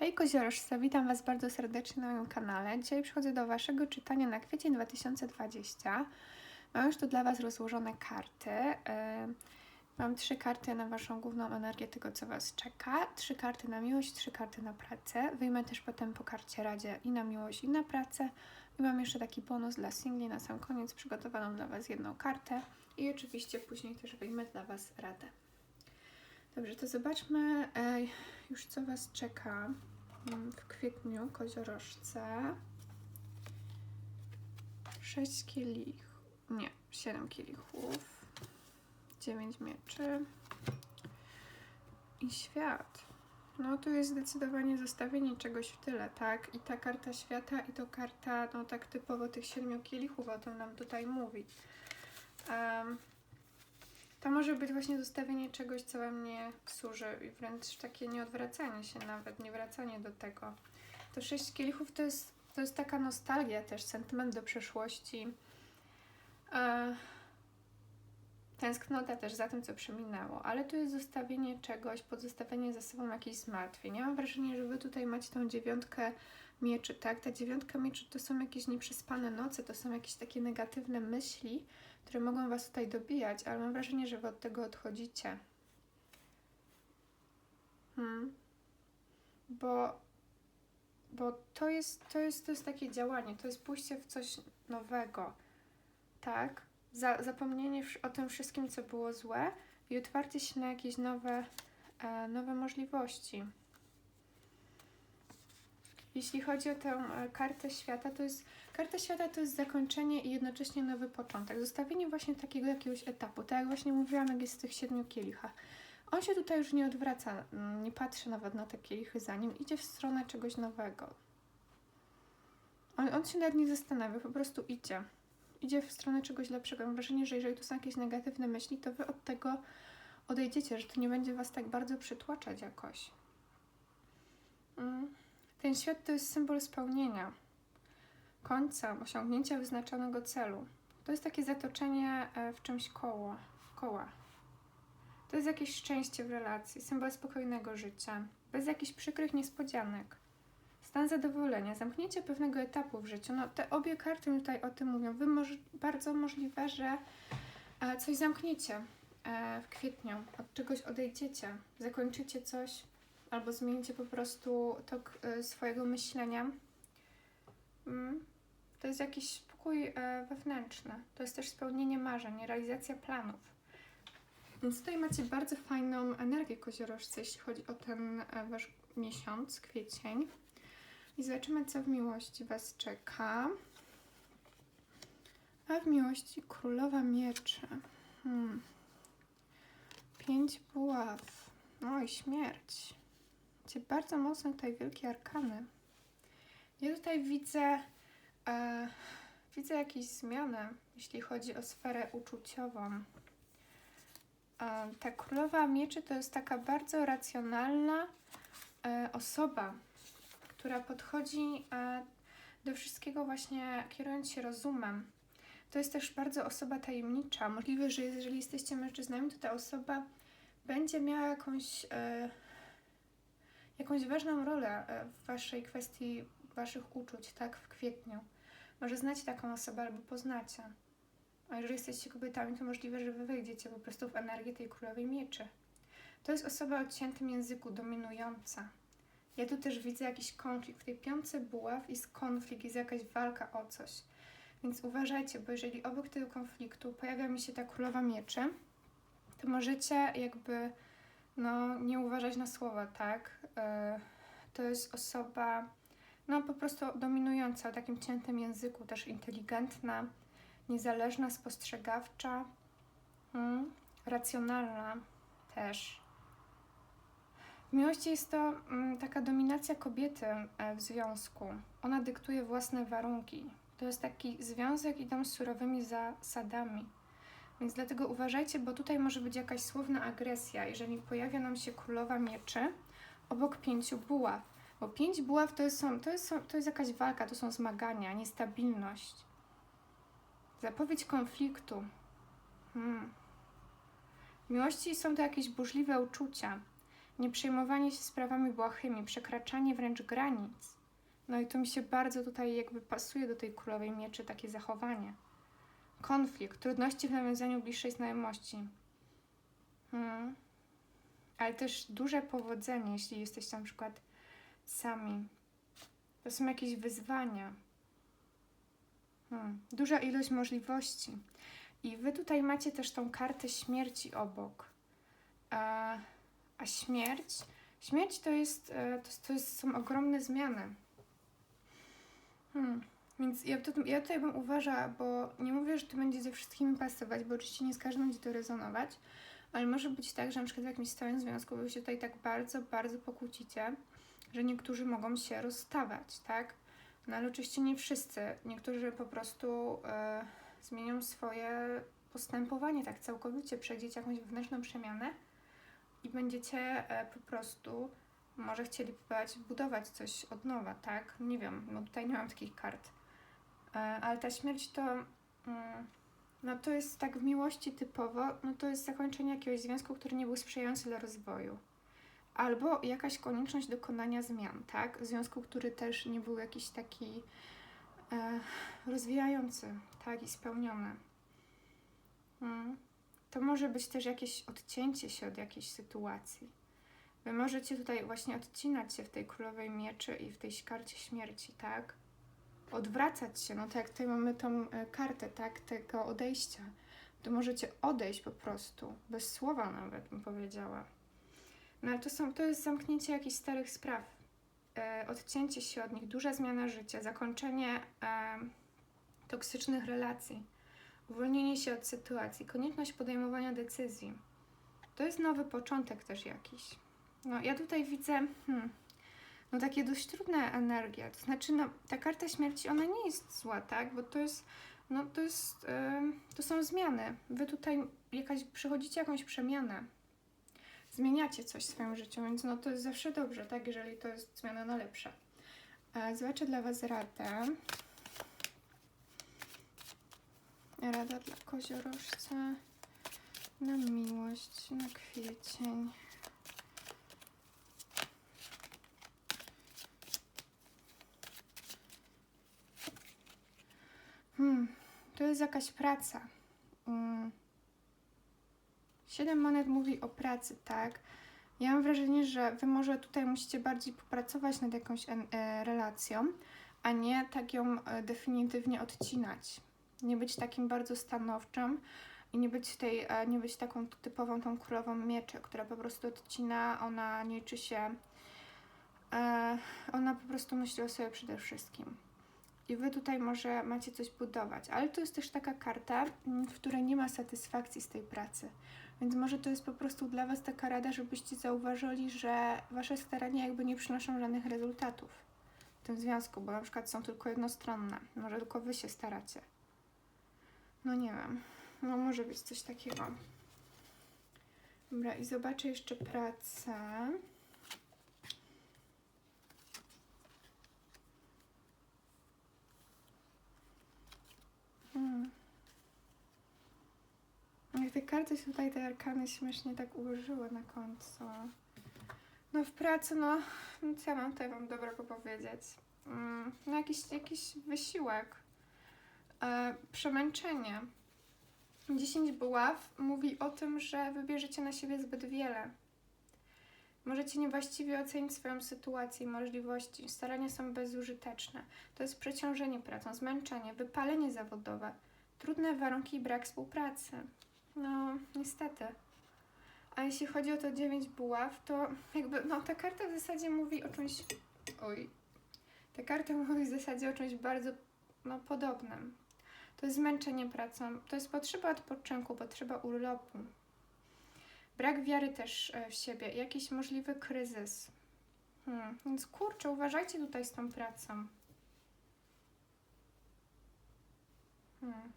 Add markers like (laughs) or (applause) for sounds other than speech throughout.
Hej Koziorożce, witam Was bardzo serdecznie na moim kanale. Dzisiaj przychodzę do Waszego czytania na kwiecień 2020. Mam już tu dla Was rozłożone karty. Mam trzy karty na Waszą główną energię tego, co Was czeka. Trzy karty na miłość, trzy karty na pracę. Wyjmę też potem po karcie radzie i na miłość, i na pracę. I mam jeszcze taki bonus dla singli na sam koniec, przygotowaną dla Was jedną kartę. I oczywiście później też wyjmę dla Was radę. Dobrze, to zobaczmy e, już co Was czeka w kwietniu koziorożce. 6 kielich, nie, 7 kielichów, 9 mieczy i świat. No tu jest zdecydowanie zostawienie czegoś w tyle, tak? I ta karta świata i to karta, no tak typowo tych siedmiu kielichów o tym nam tutaj mówi. Em, to może być właśnie zostawienie czegoś, co we mnie służy i wręcz takie nieodwracanie się nawet, nie wracanie do tego. To sześć kielichów to jest, to jest taka nostalgia też, sentyment do przeszłości. E, tęsknota też za tym, co przeminęło, ale tu jest zostawienie czegoś, pozostawienie za sobą jakichś zmartwień. Ja mam wrażenie, że Wy tutaj macie tą dziewiątkę mieczy, tak? Ta dziewiątka mieczy to są jakieś nieprzespane noce, to są jakieś takie negatywne myśli, które mogą Was tutaj dobijać, ale mam wrażenie, że Wy od tego odchodzicie. Hmm. Bo, bo to, jest, to, jest, to jest takie działanie, to jest pójście w coś nowego, tak? Za, zapomnienie o tym wszystkim, co było złe i otwarcie się na jakieś nowe, e, nowe możliwości. Jeśli chodzi o tę e, kartę świata, to jest karta świata to jest zakończenie i jednocześnie nowy początek. Zostawienie właśnie takiego jakiegoś etapu. Tak jak właśnie mówiłam, jak jest w tych siedmiu kielichach. On się tutaj już nie odwraca, mm, nie patrzy nawet na te kielichy za nim, idzie w stronę czegoś nowego. On, on się nawet nie zastanawia, po prostu idzie. Idzie w stronę czegoś lepszego. Mam wrażenie, że jeżeli tu są jakieś negatywne myśli, to wy od tego odejdziecie, że to nie będzie was tak bardzo przytłaczać jakoś. Mm. Ten świat to jest symbol spełnienia, końca, osiągnięcia wyznaczonego celu. To jest takie zatoczenie e, w czymś koło, koła. To jest jakieś szczęście w relacji, symbol spokojnego życia, bez jakichś przykrych niespodzianek. Stan zadowolenia, zamknięcie pewnego etapu w życiu. No, te obie karty tutaj o tym mówią. Wy moż, bardzo możliwe, że e, coś zamkniecie e, w kwietniu, od czegoś odejdziecie, zakończycie coś, albo zmienicie po prostu tok e, swojego myślenia. Mm. To jest jakiś spokój e, wewnętrzny. To jest też spełnienie marzeń, realizacja planów. Więc tutaj macie bardzo fajną energię koziorożcy, jeśli chodzi o ten e, wasz miesiąc, kwiecień. I zobaczymy, co w miłości was czeka. A w miłości królowa mieczy. Hmm. Pięć buław. No i śmierć. Macie bardzo mocno tutaj wielkie arkany. Ja tutaj widzę, e, widzę jakieś zmiany, jeśli chodzi o sferę uczuciową. E, ta królowa mieczy to jest taka bardzo racjonalna e, osoba, która podchodzi e, do wszystkiego właśnie kierując się rozumem. To jest też bardzo osoba tajemnicza. Możliwe, że jeżeli jesteście mężczyznami, to ta osoba będzie miała jakąś, e, jakąś ważną rolę e, w waszej kwestii waszych uczuć, tak, w kwietniu. Może znacie taką osobę albo poznacie. A jeżeli jesteście kobietami, to możliwe, że wy wejdziecie po prostu w energię tej królowej mieczy. To jest osoba o odciętym języku, dominująca. Ja tu też widzę jakiś konflikt. W tej piątce buław jest konflikt, jest jakaś walka o coś. Więc uważajcie, bo jeżeli obok tego konfliktu pojawia mi się ta królowa mieczy, to możecie jakby no, nie uważać na słowa, tak? Yy, to jest osoba no po prostu dominująca o takim ciętym języku, też inteligentna, niezależna, spostrzegawcza, mm, racjonalna też. W miłości jest to mm, taka dominacja kobiety e, w związku. Ona dyktuje własne warunki. To jest taki związek, idą z surowymi zasadami. Więc dlatego uważajcie, bo tutaj może być jakaś słowna agresja, jeżeli pojawia nam się królowa mieczy obok pięciu buław. Bo pięć buław to jest, są, to, jest, to jest jakaś walka, to są zmagania, niestabilność. Zapowiedź konfliktu. Hmm. W miłości są to jakieś burzliwe uczucia. nie przejmowanie się sprawami błahymi, przekraczanie wręcz granic. No i to mi się bardzo tutaj jakby pasuje do tej królowej mieczy takie zachowanie. Konflikt, trudności w nawiązaniu bliższej znajomości. Hmm. Ale też duże powodzenie, jeśli jesteście na przykład sami. To są jakieś wyzwania. Hmm. Duża ilość możliwości. I wy tutaj macie też tą kartę śmierci obok. A, a śmierć, śmierć to jest, e, to, to jest, są ogromne zmiany. Hmm. Więc ja, to, ja tutaj bym uważała, bo nie mówię, że to będzie ze wszystkimi pasować, bo oczywiście nie z każdym będzie to rezonować, ale może być tak, że na przykład w jakimś stałym związku wy się tutaj tak bardzo, bardzo pokłócicie, że niektórzy mogą się rozstawać, tak? No ale oczywiście nie wszyscy. Niektórzy po prostu e, zmienią swoje postępowanie tak całkowicie, przejdziecie jakąś wewnętrzną przemianę i będziecie e, po prostu może chcieli próbować budować coś od nowa, tak? Nie wiem, no tutaj nie mam takich kart. E, ale ta śmierć to, mm, no to jest tak w miłości typowo, no to jest zakończenie jakiegoś związku, który nie był sprzyjający dla rozwoju. Albo jakaś konieczność dokonania zmian, tak? Związku, który też nie był jakiś taki e, rozwijający, tak? I spełniony. Mm. To może być też jakieś odcięcie się od jakiejś sytuacji. Wy możecie tutaj właśnie odcinać się w tej królowej mieczy i w tej karcie śmierci, tak? Odwracać się, no tak jak tutaj mamy tą e, kartę, tak? Tego odejścia. To możecie odejść po prostu, bez słowa nawet bym powiedziała. No ale to, są, to jest zamknięcie jakichś starych spraw, e, odcięcie się od nich, duża zmiana życia, zakończenie e, toksycznych relacji, uwolnienie się od sytuacji, konieczność podejmowania decyzji. To jest nowy początek też jakiś. No ja tutaj widzę hmm, no takie dość trudne energie. To znaczy, no ta karta śmierci, ona nie jest zła, tak? Bo to jest, no to jest, yy, to są zmiany. Wy tutaj jakaś, przechodzicie jakąś przemianę. Zmieniacie coś w swoim życiu, więc no to jest zawsze dobrze, tak? Jeżeli to jest zmiana na lepsze. E, zobaczę dla Was radę. Rada dla koziorożca na miłość, na kwiecień. Hmm, to jest jakaś praca. Hmm. Siedem monet mówi o pracy, tak? Ja mam wrażenie, że wy może tutaj musicie bardziej popracować nad jakąś e, relacją, a nie tak ją e, definitywnie odcinać. Nie być takim bardzo stanowczym i nie być tej, e, nie być taką typową tą królową mieczy, która po prostu odcina, ona nie liczy się, ona po prostu myśli o sobie przede wszystkim i wy tutaj może macie coś budować, ale to jest też taka karta, mm, w której nie ma satysfakcji z tej pracy. Więc może to jest po prostu dla was taka rada, żebyście zauważyli, że wasze starania jakby nie przynoszą żadnych rezultatów w tym związku, bo na przykład są tylko jednostronne. Może tylko wy się staracie. No nie wiem. No może być coś takiego. Dobra, i zobaczę jeszcze pracę. Hmm. Jak te karty się tutaj, te arkany śmiesznie tak ułożyły na końcu. No w pracy, no, co ja mam tutaj wam dobrego powiedzieć? Mm, no jakiś, jakiś wysiłek, e, przemęczenie. 10 buław mówi o tym, że wybierzecie na siebie zbyt wiele. Możecie niewłaściwie ocenić swoją sytuację i możliwości. Starania są bezużyteczne. To jest przeciążenie pracą, zmęczenie, wypalenie zawodowe, trudne warunki i brak współpracy. No, niestety. A jeśli chodzi o to 9 buław, to jakby, no ta karta w zasadzie mówi o czymś... Oj. Ta karta (laughs) mówi w zasadzie o czymś bardzo, no, podobnym. To jest zmęczenie pracą, to jest potrzeba odpoczynku, potrzeba urlopu. Brak wiary też e, w siebie, jakiś możliwy kryzys. Hmm. Więc kurczę, uważajcie tutaj z tą pracą. Hmm.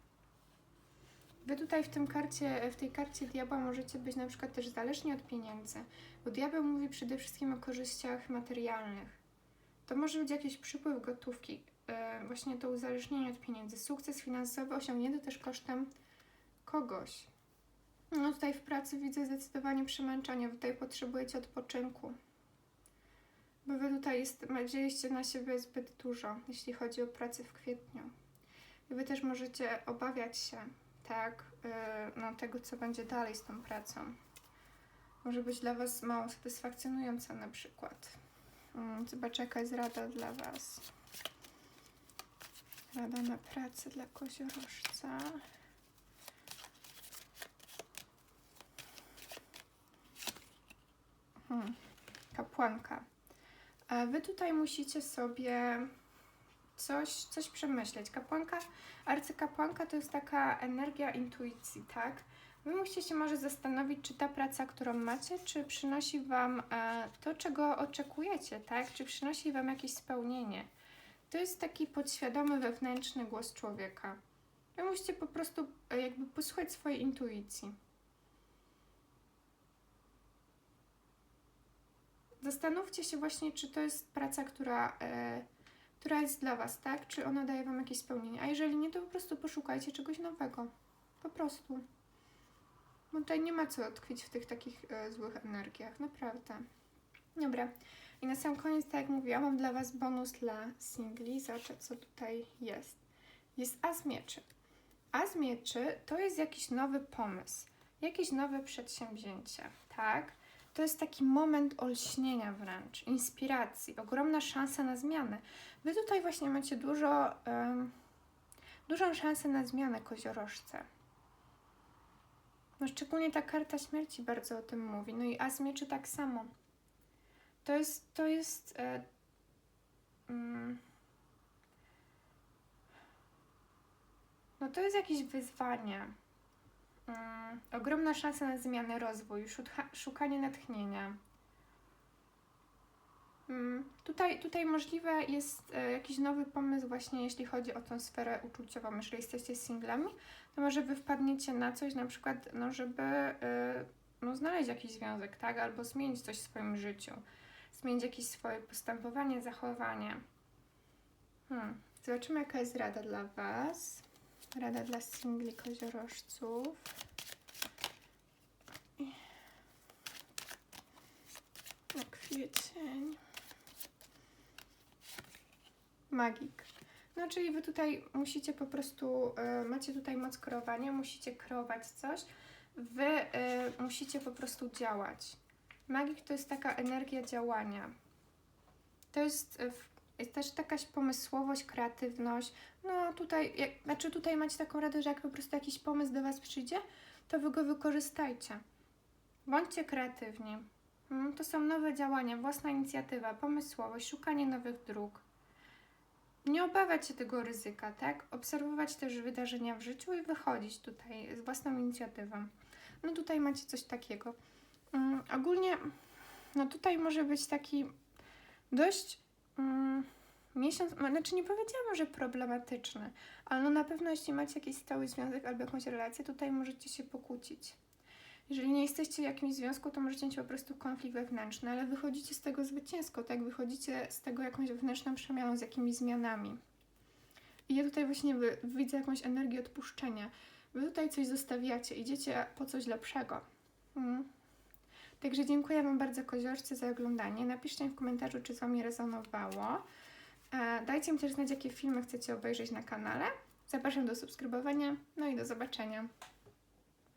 Wy tutaj w, tym karcie, w tej karcie diabła możecie być na przykład też zależni od pieniędzy, bo diabeł mówi przede wszystkim o korzyściach materialnych. To może być jakiś przypływ gotówki, yy, właśnie to uzależnienie od pieniędzy, sukces finansowy osiągnięty też kosztem kogoś. No tutaj w pracy widzę zdecydowanie przemęczenie. Wy tutaj potrzebujecie odpoczynku. Bo wy tutaj jest, wzięliście na siebie zbyt dużo, jeśli chodzi o pracę w kwietniu. I wy też możecie obawiać się, tak, yy, no, tego, co będzie dalej z tą pracą. Może być dla Was mało satysfakcjonująca na przykład. Mm, Zobaczę, jaka jest rada dla Was. Rada na pracę dla koziorożca. Hmm. Kapłanka. Wy tutaj musicie sobie coś, coś przemyśleć. Kapłanka, arcykapłanka to jest taka energia intuicji, tak? Wy musicie się może zastanowić, czy ta praca, którą macie, czy przynosi Wam e, to, czego oczekujecie, tak? Czy przynosi Wam jakieś spełnienie. To jest taki podświadomy, wewnętrzny głos człowieka. Wy musicie po prostu e, jakby posłuchać swojej intuicji. Zastanówcie się właśnie, czy to jest praca, która, e, która jest dla Was, tak? Czy ona daje Wam jakieś spełnienie. A jeżeli nie, to po prostu poszukajcie czegoś nowego. Po prostu. Bo tutaj nie ma co tkwić w tych takich e, złych energiach, naprawdę. Dobra. I na sam koniec, tak jak mówiłam, mam dla Was bonus dla singli. Zobaczę, co tutaj jest. Jest As Mieczy. As Mieczy to jest jakiś nowy pomysł, jakieś nowe przedsięwzięcie, tak? To jest taki moment olśnienia wręcz, inspiracji, ogromna szansa na zmianę. Wy tutaj właśnie macie dużo, em, dużą szansę na zmianę koziorożce. No szczególnie ta karta śmierci bardzo o tym mówi. No i As Mieczy tak samo. To jest, to jest... E, mm, no to jest jakieś wyzwanie. Mm, ogromna szansa na zmianę, rozwój, szuka, szukanie natchnienia. Mm, tutaj, tutaj możliwe jest e, jakiś nowy pomysł właśnie jeśli chodzi o tą sferę uczuciową. Jeżeli jesteście singlami, to może wy wpadniecie na coś na przykład, no żeby e, no, znaleźć jakiś związek, tak? Albo zmienić coś w swoim życiu. Zmienić jakieś swoje postępowanie, zachowanie. Hmm. Zobaczymy jaka jest rada dla Was. Rada dla singli koziorożców. Na kwiecień. Magik. No, czyli wy tutaj musicie po prostu, y, macie tutaj moc kreowania, musicie kreować coś. Wy y, musicie po prostu działać. Magik to jest taka energia działania. To jest, y, w- jest też jakaś pomysłowość, kreatywność. No tutaj, jak, znaczy tutaj macie taką radę, że jak po prostu jakiś pomysł do Was przyjdzie, to Wy go wykorzystajcie. Bądźcie kreatywni. Mm, To są nowe działania, własna inicjatywa, pomysłowość, szukanie nowych dróg. Nie obawiać się tego ryzyka, tak? Obserwować też wydarzenia w życiu i wychodzić tutaj z własną inicjatywą. No tutaj macie coś takiego. Mm, ogólnie, no tutaj może być taki dość mm, miesiąc, znaczy nie powiedziałam, że problematyczny, ale no na pewno jeśli macie jakiś stały związek albo jakąś relację, tutaj możecie się pokłócić. Jeżeli nie jesteście w jakimś związku, to możecie mieć po prostu konflikt wewnętrzny, ale wychodzicie z tego zwycięsko, tak? Wychodzicie z tego jakąś wewnętrzną przemianą, z jakimiś zmianami. I ja tutaj właśnie widzę jakąś energię odpuszczenia. Wy tutaj coś zostawiacie, idziecie po coś lepszego. Mm. Także dziękuję Wam bardzo koziorce za oglądanie. Napiszcie mi w komentarzu, czy z Wami rezonowało. E, Dajcie mi też znać, jakie filmy chcecie obejrzeć na kanale. Zapraszam do subskrybowania, no i do zobaczenia.